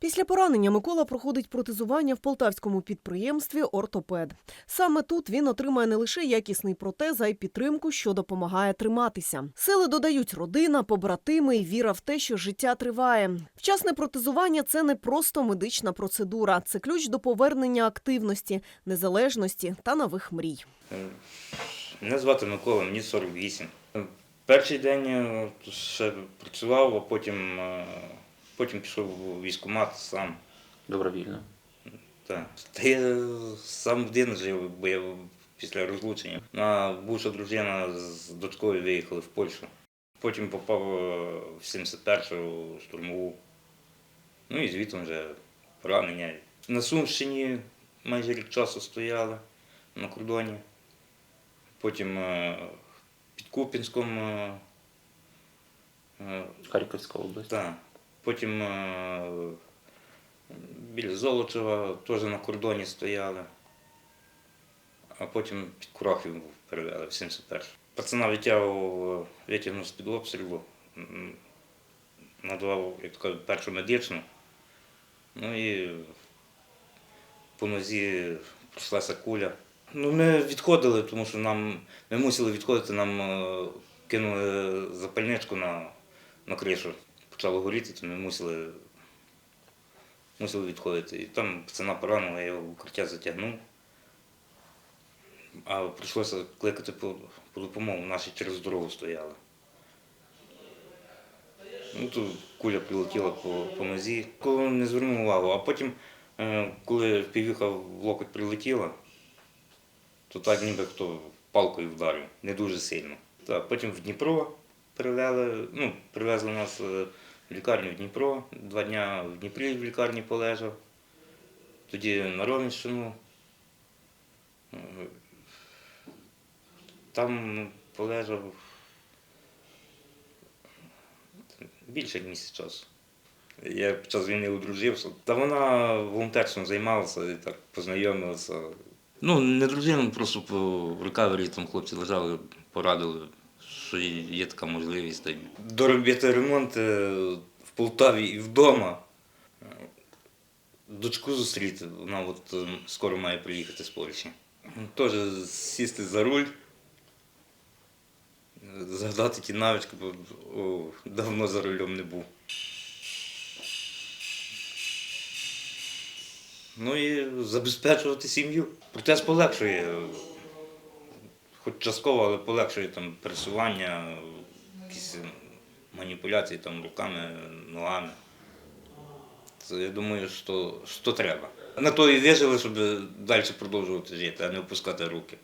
Після поранення Микола проходить протезування в полтавському підприємстві Ортопед. Саме тут він отримає не лише якісний протез, а й підтримку, що допомагає триматися. Сили додають родина, побратими і віра в те, що життя триває. Вчасне протезування це не просто медична процедура, це ключ до повернення активності, незалежності та нових мрій. Мене звати Микола, мені 48. Перший день е, ще працював, а потім, е, потім пішов у військкомат сам. Добровільно. Та. Та я сам один жив, бо я після розлучення. А бувша дружина з дочкою виїхали в Польщу. Потім попав е, в 71-ту штурмову. Ну і звідти вже поранення. На Сумщині майже рік часу стояли на кордоні. Потім е, під Купінськом. е, Харківська область. так. Потім е, біля Золочева теж на кордоні стояли. А потім під Курахів перевели в 71 Пацана витягував, витягнув з-під обстрілу, м, надавав, як то кажуть, першу медичну. Ну і по нозі пройшлася куля. Ну, ми відходили, тому що нам, ми мусили відходити, нам е, кинули запальничку на, на кришу. Почало горіти, то ми мусили, мусили відходити. І там пацана поранила, я його в укриття затягнув. А прийшлося кликати по, по допомогу, наші через дорогу стояли. Ну, тут куля прилетіла по, по нозі. Коли не звернув увагу, а потім, е, коли півіха в локоть прилетіла, то так ніби хто палкою вдарив, не дуже сильно. Так, потім в Дніпро перевели, ну, привезли нас е, в лікарню в Дніпро. Два дня в Дніпрі в лікарні полежав. Тоді на Ровенщину. Е, Там ну, полежав більше місяць часу. Я під час війни одружився. Та вона волонтерством займалася і так познайомилася. Ну, не дружина, просто по рекавері там хлопці лежали, порадили, що є така можливість. Доробити ремонт е, в Полтаві і вдома. Дочку зустріти, вона от е, скоро має приїхати з Польщі. Теж сісти за руль, е, згадати ті навички, бо о, давно за рулем не був. Ну і забезпечувати сім'ю. Протез полегшує, хоч частково, але полегшує там пересування, якісь маніпуляції там руками, ногами. Це я думаю, що, що треба. На то і вижили, щоб далі продовжувати жити, а не опускати руки.